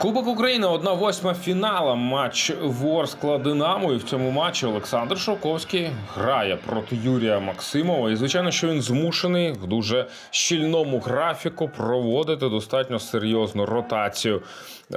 Кубок України 1-8 фінала. Матч Ворскла Динамо. І в цьому матчі Олександр Шовковський грає проти Юрія Максимова. І звичайно, що він змушений в дуже щільному графіку проводити достатньо серйозну ротацію.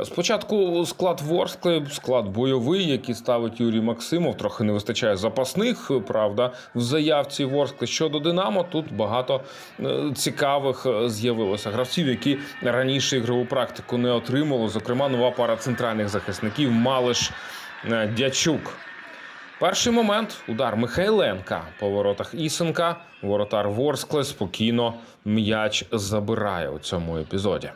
Спочатку склад Ворскли, склад бойовий, який ставить Юрій Максимов. Трохи не вистачає запасних, правда, в заявці Ворскли. Щодо Динамо, тут багато е, цікавих е, з'явилося гравців, які раніше ігрову практику не отримали. Зокрема, нова пара центральних захисників Малиш е, Дячук. Перший момент удар Михайленка по воротах Ісенка. Воротар Ворскли спокійно м'яч забирає у цьому епізоді.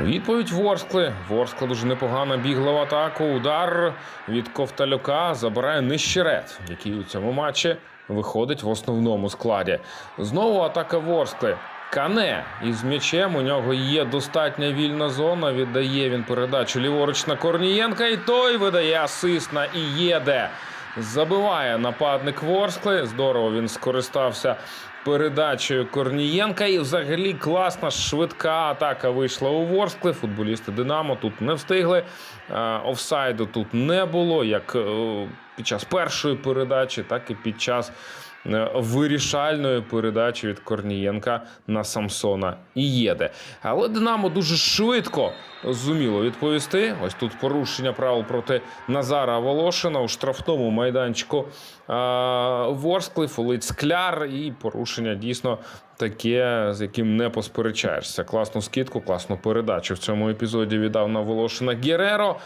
Відповідь Ворскли. Ворскла дуже непогано бігла в атаку. Удар від Ковталюка забирає Нищерет, який у цьому матчі виходить в основному складі. Знову атака Ворскли. Кане із м'ячем. У нього є достатня вільна зона. Віддає він передачу ліворуч на Корнієнка. І той видає асист на Ієде. Забиває нападник Ворскли. Здорово він скористався передачею Корнієнка. І взагалі класна швидка атака вийшла у Ворскли. Футболісти Динамо тут не встигли. Е, Офсайду тут не було, як е, під час першої передачі, так і під час е, вирішальної передачі від Корнієнка на Самсона і Єде. Але Динамо дуже швидко зуміло відповісти. Ось тут порушення правил проти Назара Волошина у штрафному майданчику е, Ворскли, фолить скляр, і порушення дійсно таке, з яким не посперечаєшся. Класну скидку, класну передачу в цьому епізоді віддав на Волошина Гереро.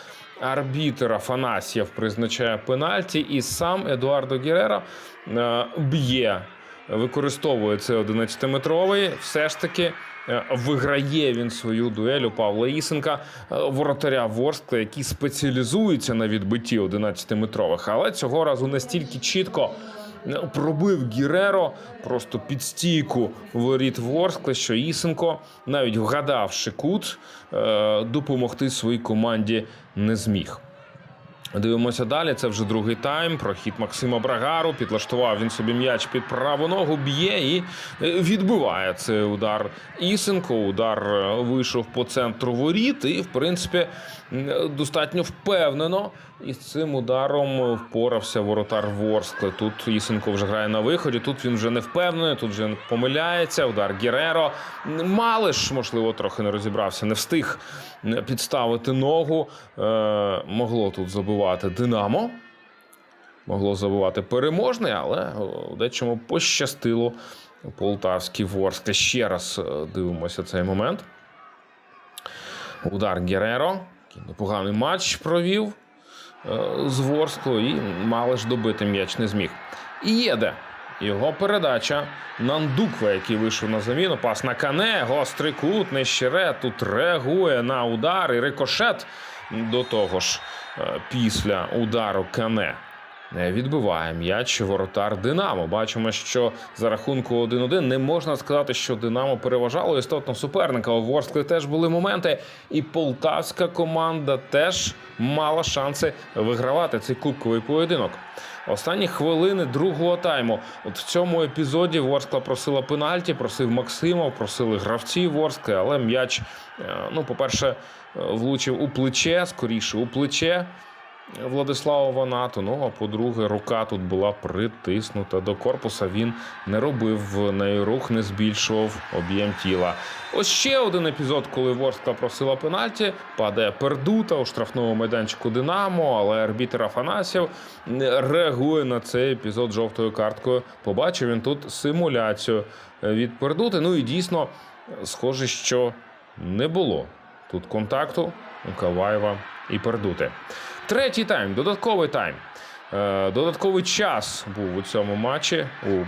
Арбітер Афанасьєв призначає пенальті, і сам Едуардо Гереро е, б'є, використовує цей 11-метровий. Все ж таки е, виграє він свою дуель у Павла Ісенка, е, воротаря Ворскли, який спеціалізується на відбитті 11-метрових. Але цього разу настільки чітко. Пробив Гіреро просто під стійку воріт Ворскли, що Ісенко, навіть вгадавши кут, е, допомогти своїй команді не зміг. Дивимося далі. Це вже другий тайм. Прохід Максима Брагару. Підлаштував він собі м'яч під праву ногу, б'є і е, відбиває цей удар. Ісенко. Удар е, вийшов по центру воріт, і, в принципі, достатньо впевнено. І з цим ударом впорався воротар Ворскли. Тут Ісенко вже грає на виході. Тут він вже не впевнений, тут вже помиляється. Удар Гереро. Малиш, можливо, трохи не розібрався, не встиг підставити ногу. Е, могло тут забивати Динамо. Могло забивати переможний, але дечому пощастило полтавський Ворскли. Ще раз е, дивимося цей момент. Удар Гереро. Непоганий матч провів е, з Ворсклою і Малиш добити м'яч не зміг. І єде. Його передача Нандуква, який вийшов на заміну. Пас на кане, гострий кут, нещере. Тут реагує на удар і рикошет. До того ж, е, після удару кане не відбиває м'яч воротар Динамо. Бачимо, що за рахунку 1-1 не можна сказати, що Динамо переважало істотно суперника. У Ворскли теж були моменти, і полтавська команда теж мала шанси вигравати цей кубковий поєдинок. Останні хвилини другого тайму. От в цьому епізоді Ворскла просила пенальті, просив Максимов, просили гравці Ворскли, але м'яч, е, ну, по-перше, е, влучив у плече, скоріше у плече. Владислава Ванату. Ну а по-друге, рука тут була притиснута до корпуса. Він не робив в неї рух, не збільшував об'єм тіла. Ось ще один епізод, коли Ворскла просила пенальті. Падає пердута у штрафному майданчику Динамо, але арбітер Афанасьєв реагує на цей епізод жовтою карткою. Побачив він тут симуляцію від пердути. Ну і дійсно, схоже, що не було тут контакту Каваєва і Пердути. Третій тайм, додатковий тайм. Е, Додатковий час був у цьому матчі у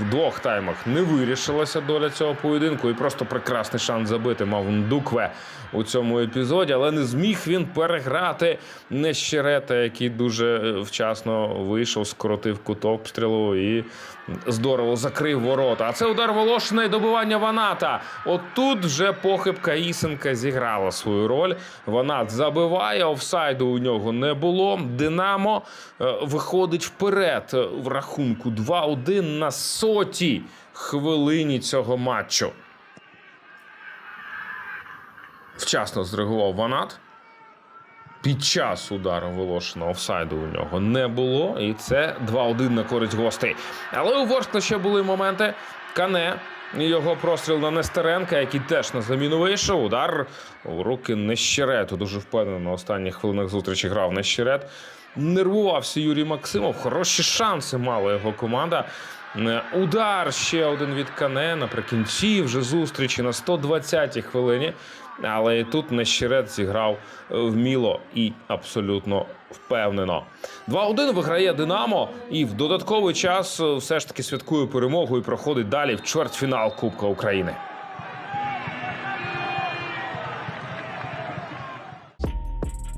в двох таймах не вирішилася доля цього поєдинку, і просто прекрасний шанс забити мав Ндукве у цьому епізоді, але не зміг він переграти Нещерета, який дуже е, вчасно вийшов, скоротив кут обстрілу і здорово закрив ворота. А це удар Волошина і добивання Ваната. От тут вже похибка Ісенка зіграла свою роль. Ванат забиває, офсайду у нього не було. Динамо е, виходить вперед в рахунку 2-1 на сотій хвилині цього матчу. Вчасно зреагував Ванат. Під час удару Волошина офсайду у нього не було, і це 2-1 на користь гостей. Але у Ворскла ще були моменти. Кане, його простріл на Нестеренка, який теж на заміну вийшов. Удар у руки Нещерету. Дуже впевнено на останніх хвилинах зустрічі грав Нещерет. Нервувався Юрій Максимов. Хороші шанси мала його команда. Е, Удар ще один від Кане наприкінці вже зустрічі на 120-й хвилині. Але і тут Нещерет зіграв е, вміло і абсолютно впевнено. 2-1 виграє Динамо і в додатковий час е, все ж таки святкує перемогу і проходить далі в чвертьфінал Кубка України.